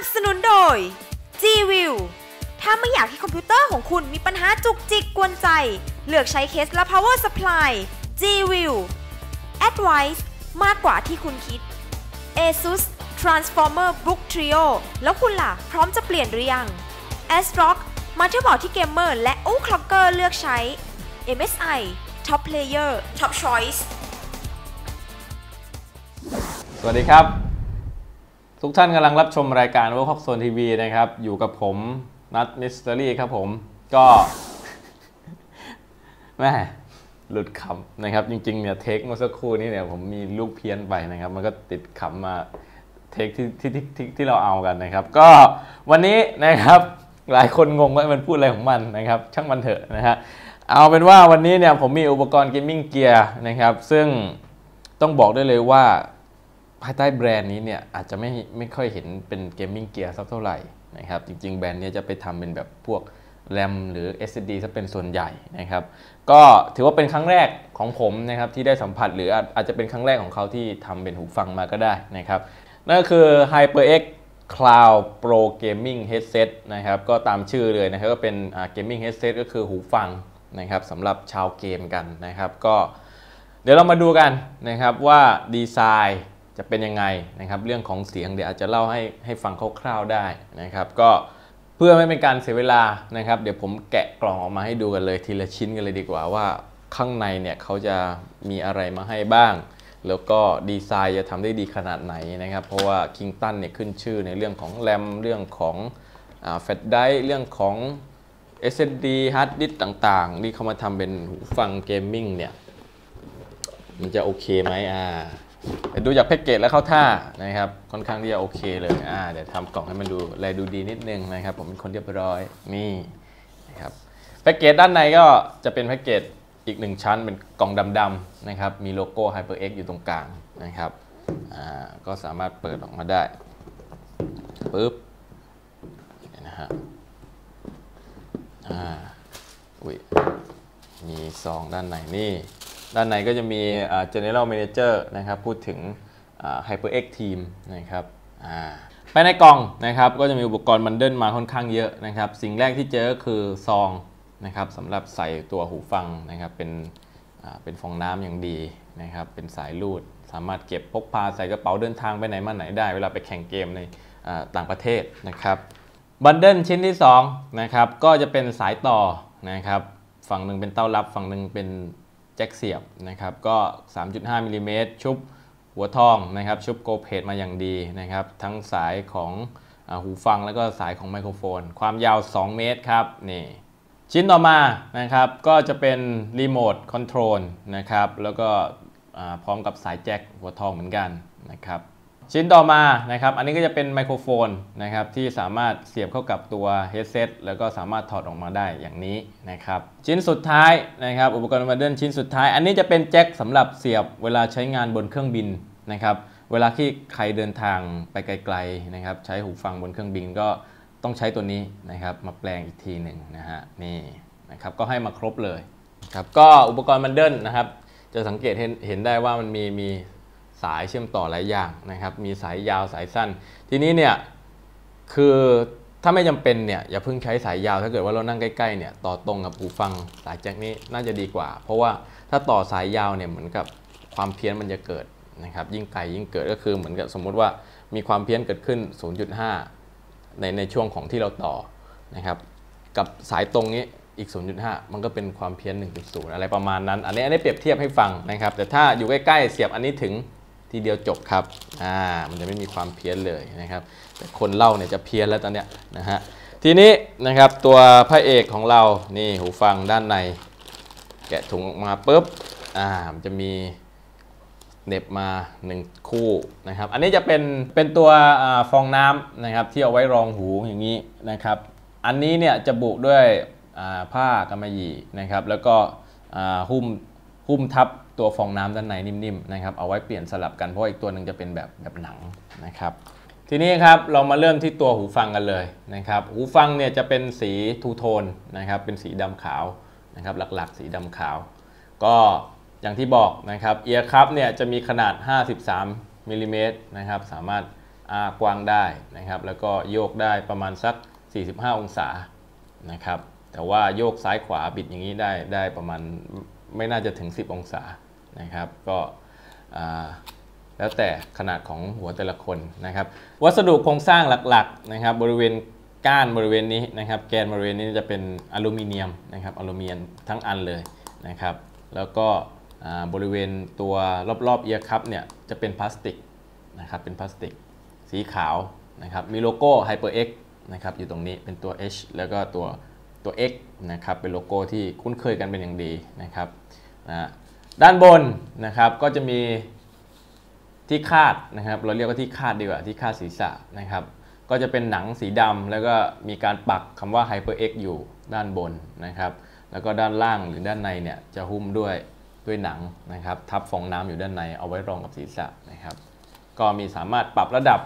นับสนุนโดย G-View ถ้าไม่อยากให้คอมพิวเตอร์ของคุณมีปัญหาจุกจิกกวนใจ เลือกใช้เคสและ power supply G-View Advice มากกว่าที่คุณคิด ASUS Transformer Book Trio แล้วคุณล่ะ พร้อมจะเปลี่ยนหรือยัง ASRock มาเทอร์บอร์ดที่เกมเมอร์ และอู้คล็อกเกอร์เลือกใช้ MSI Top Player Top Choice สวัสดีครับ ทุกท่านกำลังรับชมรายการ w o r k h o p Zone TV นะครับ อยู่กับผมนัทมิส t ต r รี่ครับผม ก็แม่หลุดขำนะครับ จริง ๆ เนี่ย เทคเมื่อสักครู่นี้เนี่ย ผมมีลูกเพี้ยนไปนะครับ มันก็ติดขำมาเทคที่ที่ที่ที่ที่เราเอากันนะครับ ก็วันนี้นะครับหลายคนงงว่ามันพูดอะไรของมันนะครับ ช่างมันเถอะนะฮะเอาเป็นว่าวันนี้เนี่ยผมมีอุปกรณ์เกมมิ่งเกียร์นะครับ ซึ่งต้องบอกได้เลยว่า ภายใต้แบรนด์นี้เนี่ยอาจจะไม่ไม่ค่อยเห็นเป็นเกมมิ่งเกียร์สักเท่าไหร่นะครับจริง ๆ แบรนด์นี้จะไปทำเป็นแบบพวกแรมหรือ SSD ซะเป็นส่วนใหญ่นะครับ ก็ถือว่าเป็นครั้งแรกของผมนะครับที่ได้สัมผัสหรืออาจอาจจะเป็นครั้งแรกของเขาที่ทำเป็นหูฟังมาก็ได้นะครับนั่นก็คือ HyperX Cloud Pro Gaming Headset นะครับก็ตามชื่อเลยนะครับก็เป็น Gaming Headset ก็คือหูฟังนะครับสำหรับชาวเกมกันนะครับ ก็เดี๋ยวเรามาดูกันนะครับว่าดีไซน์ จะเป็นยังไงนะครับเรื่องของเสียงเดี๋ยวอาจจะเล่าให้ให้ฟังคร่าวๆได้นะครับ ก็เพื่อไม่เป็นการเสียเวลานะครับ เดี๋ยวผมแกะกล่องออกมาให้ดูกันเลยทีละชิ้นกันเลยดีกว่าว่าข้างในเนี่ยเขาจะมีอะไรมาให้บ้าง แล้วก็ดีไซน์จะทำได้ดีขนาดไหนนะครับ เพราะว่าคิงตันเนี่ยขึ้นชื่อในเรื่องของแรมเรื่องของแฟลชไดร์เรื่องของ SSD ฮาร์ดดิสต่างๆ ที่เขามาทำเป็นหูฟังเกมมิ่งเนี่ย มันจะโอเคไหมอ่า ดูจากแพ็กเกจแล้วเข้าท่านะครับค่อนข้างที่จะโอเคเลยอ่าเดี๋ยวทำกล่องให้มันดูแลดูดีนิดนึงนะครับ ผมเป็นคนเรียบร้อยนี่นะครับแพ็กเกจด้านในก็จะเป็นแพ็กเกจอีกหนึ่งชั้นเป็นกล่องดำๆนะครับมีโลโก้ HyperX อยู่ตรงกลางนะครับอ่าก็สามารถเปิดออกมาได้ปึ๊บนะฮะอ่าอุ้ยมีซองด้านในนี่ ด้านในก็จะมี general manager นะครับพูดถึง HyperX Team นะครับภายในกล่องนะครับก็จะมีอุปกรณ์บันเดิลมาค่อนข้างเยอะนะครับ สิ่งแรกที่เจอคือซองนะครับสำหรับใส่ตัวหูฟังนะครับเป็นเป็นฟองน้ำอย่างดีนะครับเป็นสายรูด สามารถเก็บพกพาใส่กระเป๋าเดินทางไปไหนมาไหนได้ เวลาไปแข่งเกมในต่างประเทศนะครับบันเดิลชิ้นที่2นะครับก็จะเป็นสายต่อนะครับฝั่งหนึ่งเป็นเต้ารับฝั่งหนึ่งเป็น จ็คเสียบนะครับก็ 3.5มิลิเมตรชุบหัวทองนะครับชุบโกเพดมาอย่างดีนะครับทั้งสายของอหูฟังแล้วก็สายของไมโครโฟน ความยาว 2 เมตรครับนี่ชิ้นต่อมานะครับก็จะเป็นรีโมทคอนโทรลนะครับแล้วก็พร้อมกับสายแจ็คหัวทองเหมือนกันนะครับ ชิ้นต่อมานะครับ อันนี้ก็จะเป็นไมโครโฟนนะครับที่สามารถเสียบเข้ากับตัวเฮดเซตแล้วก็สามารถถอดออกมาได้อย่างนี้นะครับ ชิ้นสุดท้ายนะครับ อุปกรณ์มาเดิลชิ้นสุดท้าย อันนี้จะเป็นแจ็คสำหรับเสียบเวลาใช้งานบนเครื่องบินนะครับ เวลาที่ใครเดินทางไปไกลๆนะครับ ใช้หูฟังบนเครื่องบินก็ต้องใช้ตัวนี้นะครับ มาแปลงอีกทีหนึ่งนะฮะนี่นะครับก็ให้มาครบเลยครับก็อุปกรณ์มันเดิลนะครับ จะสังเกตเห็นเห็นได้ว่ามันมีมี สายเชื่อมต่อหลายอย่างนะครับ มีสายยาวสายสั้น ทีนี้เนี่ยคือถ้าไม่จำเป็นเนี่ยอย่าเพิ่งใช้สายยาวถ้าเกิดว่าเรานั่งใกล้ๆเนี่ยต่อตรงกับหูฟังสายแจ็คนี้น่าจะดีกว่า เพราะว่าถ้าต่อสายยาวเนี่ยเหมือนกับความเพี้ยนมันจะเกิดนะครับ ยิ่งไกลยิ่งเกิดก็คือเหมือนกับสมมุติว่ามีความเพี้ยนเกิดขึ้น 0.5 ในในช่วงของที่เราต่อนะครับ กับสายตรงนี้อีก 0.5 มันก็เป็นความเพี้ยน 1.0 อะไรประมาณนั้น อันนี้อันนี้เปรียบเทียบให้ฟังนะครับ แต่ถ้าอยู่ใกล้ๆเสียบอันนี้ถึง ทีเดียวจบครับ อ่า มันจะไม่มีความเพี้ยนเลยนะครับ แต่คนเล่าเนี่ยจะเพี้ยนแล้วตอนเนี้ยนะฮะ ทีนี้นะครับตัวพระเอกของเรา นี่หูฟังด้านใน แกะถุงออกมาปุ๊บ อ่า มันจะมีเน็บมา 1 คู่นะครับ อันนี้จะเป็นเป็นตัวฟองน้ำนะครับที่เอาไว้รองหูอย่างนี้นะครับ อันนี้เนี่ยจะบุด้วยผ้ากำมะหยี่นะครับ แล้วก็หุ้มหุ้มทับ ตัวฟองน้ำด้านในนิ่มๆนะครับเอาไว้เปลี่ยนสลับกันเพราะอีกตัวหนึ่งจะเป็นแบบแบบหนังนะครับทีนี้ครับเรามาเริ่มที่ตัวหูฟังกันเลยนะครับหูฟังเนี่ยจะเป็นสีทูโทนนะครับเป็นสีดำขาวนะครับหลักๆ สีดำขาว ก็อย่างที่บอกนะครับเอียร์คัพเนี่ยจะมีขนาด 53มิลลิเมตรนะครับสามารถอ้ากว้างได้นะครับแล้วก็โยกได้ประมาณสัก 45 องศานะครับแต่ว่าโยกซ้ายขวาบิดอย่างนี้ได้ได้ประมาณไม่น่าจะถึง 10 องศา นะครับ ก็แล้วแต่ขนาดของหัวแต่ละคนนะครับ วัสดุโครงสร้างหลักๆนะครับ บริเวณก้านบริเวณนี้นะครับ แกนบริเวณนี้จะเป็นอลูมิเนียมนะครับอลูมิเนียมทั้งอันเลยนะครับ แล้วก็บริเวณตัวรอบๆเอียร์คัพเนี่ยจะเป็นพลาสติกนะครับเป็นพลาสติกสีขาวนะครับมีโลโก้ HyperX นะครับอยู่ตรงนี้เป็นตัว H แล้วก็ตัวตัว X นะครับเป็นโลโก้ที่คุ้นเคยกันเป็นอย่างดีนะครับนะ ด้านบนนะครับก็จะมีที่คาดนะครับ เราเรียกว่าที่คาดดีกว่าที่คาดศีรษะนะครับ ก็จะเป็นหนังสีดำแล้วก็มีการปักคำว่า HyperX อยู่ด้านบนนะครับ แล้วก็ด้านล่างหรือด้านในเนี่ยจะหุ้มด้วยด้วยหนังนะครับ ทับฟองน้ำอยู่ด้านในเอาไว้รองกับศีรษะนะครับ ก็มีสามารถปรับระดับ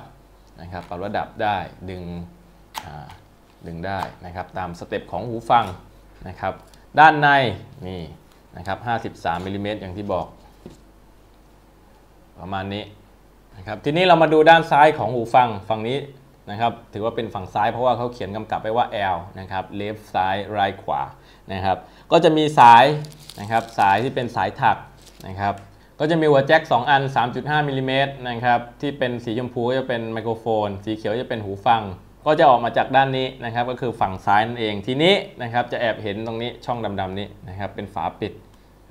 นะครับ ปรับระดับได้ดึงดึงได้นะครับ ตามสเต็ปของหูฟังนะครับ ด้านในนี่ นะครับ53มิลลิเมตรอย่างที่บอก ประมาณนี้นะครับทีนี้เรามาดูด้านซ้ายของหูฟังฝั่งนี้นะครับถือว่าเป็นฝั่งซ้ายเพราะว่าเขาเขียนกำกับไว้ว่า L นะครับ left ซ้าย right ขวานะครับก็จะมีสายนะครับสายที่เป็นสายถักนะครับก็จะมีหัวแจ็ค2 อัน 3.5มิลลิเมตรนะครับที่เป็นสีชมพูก็จะเป็นไมโครโฟน สีเขียวจะเป็นหูฟัง ก็จะออกมาจากด้านนี้นะครับก็คือฝั่งซ้ายนั่นเองทีนี้นะครับจะแอบเห็นตรงนี้ช่องดำๆนี้นะครับเป็นฝาปิด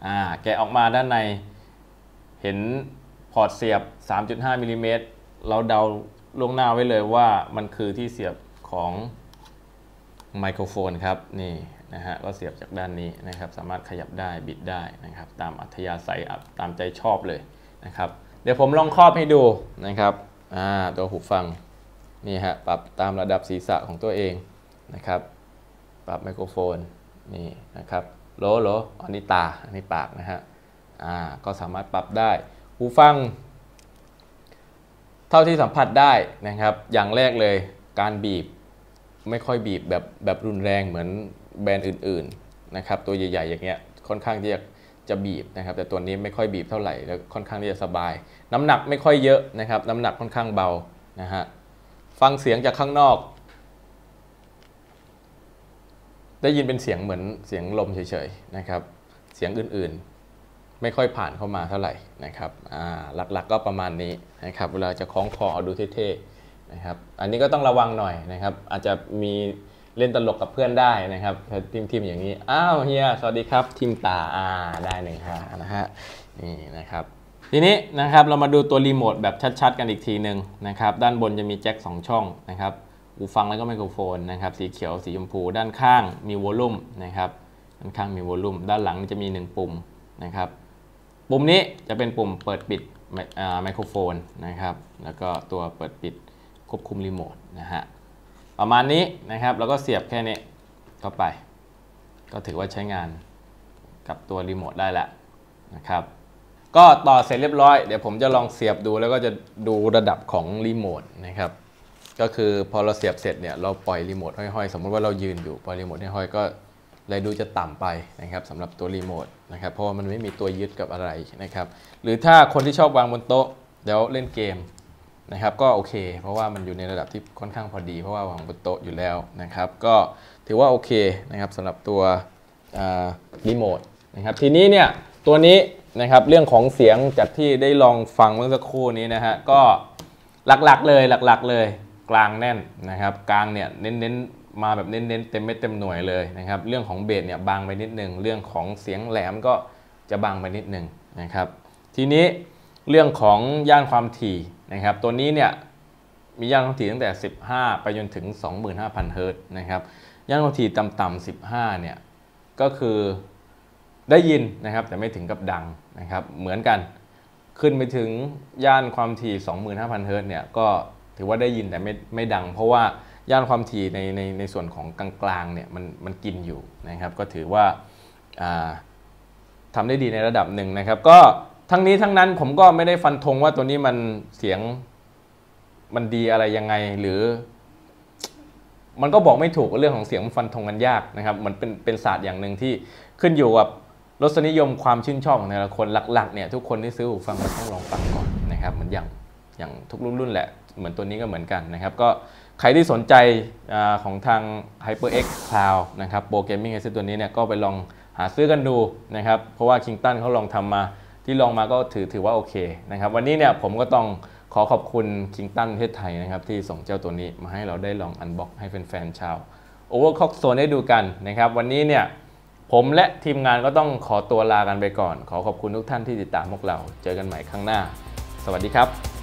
อ่าแกะออกมาด้านในเห็นพอร์ตเสียบ 3.5มิลลิเมตรเราเดาล่วงหน้าไว้เลยว่ามันคือที่เสียบของไมโครโฟนครับนี่นะฮะก็เสียบจากด้านนี้นะครับ สามารถขยับได้บิดได้นะครับ ตามอัธยาศัยตามใจชอบเลยนะครับ เดี๋ยวผมลองครอบให้ดูนะครับอ่าตัวหูฟัง นี่ฮะปรับตามระดับศีรษะของตัวเองนะครับ ปรับไมโครโฟนนี่นะครับโลโลอันนี้ตาอันนี้ปากนะฮะอ่าก็สามารถปรับได้หูฟัง เท่าที่สัมผัสได้นะครับ อย่างแรกเลยการบีบไม่ค่อยบีบแบบแบบรุนแรงเหมือนแบรนด์อื่นๆนะครับตัวใหญ่ๆ อย่างเงี้ยค่อนข้างที่จะจะบีบนะครับ แต่ตัวนี้ไม่ค่อยบีบเท่าไหร่แล้วค่อนข้างที่จะสบาย น้ำหนักไม่ค่อยเยอะนะครับ น้ำหนักค่อนข้างเบานะฮะ ฟังเสียงจากข้างนอก ได้ยินเป็นเสียงเหมือนเสียงลมเฉยๆนะครับ เสียงอื่นๆ ไม่ค่อยผ่านเข้ามาเท่าไหร่นะครับหลักๆก็ประมาณนี้นะครับ เวลาจะคล้องคอเอาดูเท่ๆนะครับ อันนี้ก็ต้องระวังหน่อยนะครับ อาจจะมีเล่นตลกกับเพื่อนได้นะครับทีมทีมๆอย่างนี้ อ้าวเฮียสวัสดีครับทีมตาอ่าได้หนึ่งฮะนะฮะนี่นะครับ ทีนี้นะครับเรามาดูตัวรีโมทแบบชัดๆ กันอีกทีหนึ่งนะครับด้านบนจะมีแจ็ค2 ช่องนะครับหูฟังแล้วก็ไมโครโฟนนะครับสีเขียวสีชมพู ด้านข้างมีวอลลุ่มนะครับด้านข้างมีวอลลุ่มด้านหลังจะมี 1 ปุ่มนะครับปุ่มนี้จะเป็นปุ่มเปิดปิดไมโครโฟนนะครับแล้วก็ตัวเปิดปิดควบคุมรีโมทนะฮะประมาณนี้นะครับแล้วก็เสียบแค่นี้เข้าไป ก็ถือว่าใช้งานกับตัวรีโมทได้แล้วนะครับ ก็ต่อเสร็จเรียบร้อย เดี๋ยวผมจะลองเสียบดูแล้วก็จะดูระดับของรีโมทนะครับ ก็คือพอเราเสียบเสร็จเนี่ยเราปล่อยรีโมทห้อยๆ สมมติว่าเรายืนอยู่ปล่อยรีโมทห้อยๆก็เลยดูจะต่ำไปนะครับสำหรับตัวรีโมทนะครับเพราะว่ามันไม่มีตัวยึดกับอะไรนะครับ หรือถ้าคนที่ชอบวางบนโต๊ะเดี๋ยวเล่นเกมนะครับก็โอเค เพราะว่ามันอยู่ในระดับที่ค่อนข้างพอดี เพราะว่าวางบนโต๊ะอยู่แล้วนะครับ ก็ถือว่าโอเคนะครับสำหรับตัวรีโมทนะครับทีนี้เนี่ยตัวนี้ นะครับเรื่องของเสียงจากที่ได้ลองฟังเมื่อสักครู่นี้นะฮะก็หลักๆเลยหลักๆเลยกลางแน่นนะครับกลางเนี่ยเน้นๆมาแบบเน้นๆเต็มเม็ดเต็มหน่วยเลยนะครับเรื่องของเบสเนี่ยบางไปนิดนึงเรื่องของเสียงแหลมก็จะบางไปนิดนึงนะครับทีนี้เรื่องของย่านความถี่นะครับตัวนี้เนี่ยมีย่านความถี่ตั้งแต่ 15 ไปจนถึง 25,000 เฮิรตซ์นะครับย่านความถี่ต่ำๆ15เนี่ยก็คือ ได้ยินนะครับแต่ไม่ถึงกับดังนะครับเหมือนกันขึ้นไปถึงย่านความถี่ 25,000 เฮิรตซ์เนี่ยก็ถือว่าได้ยินแต่ไม่ไม่ดัง เพราะว่าย่านความถี่ในในในส่วนของกลางๆเนี่ยมันมันกินอยู่นะครับก็ถือว่าอ่าทำได้ดีในระดับหนึ่งนะครับ ก็ทั้งนี้ทั้งนั้นผมก็ไม่ได้ฟันธงว่าตัวนี้มันเสียงมันดีอะไรยังไงหรือ มันก็บอกไม่ถูกเรื่องของเสียงมันฟันธงกันยากนะครับมันเป็นเป็นศาสตร์อย่างหนึ่งที่ขึ้นอยู่กับ รสนิยมความชื่นชอบของแต่ละคนหลักๆเนี่ยทุกคนที่ซื้อหูฟังมันต้องลองฟังก่อนนะครับเหมือนอย่างอย่างทุกรุ่นรุ่นแหละ เหมือนตัวนี้ก็เหมือนกันนะครับก็ใครที่สนใจอของทาง HyperX Cloud นะครับโปรเกมมิ่งไอตัวนี้เนี่ยก็ไปลองหาซื้อกันดูนะครับ เพราะว่า Kington เขาลองทำมาที่ลองมาก็ถือถือว่าโอเคนะครับ วันนี้เนี่ยผมก็ต้องขอขอบคุณ Kington ประเทศไทยนะครับ ที่ส่งเจ้าตัวนี้มาให้เราได้ลองอันบ็อกให้แฟนๆชาว Overclock Zone ได้ดูกันนะครับ วันนี้เนี่ย ผมและทีมงานก็ต้องขอตัวลากันไปก่อน ขอขอบคุณทุกท่านที่ติดตามพวกเรา เจอกันใหม่ครั้งหน้า สวัสดีครับ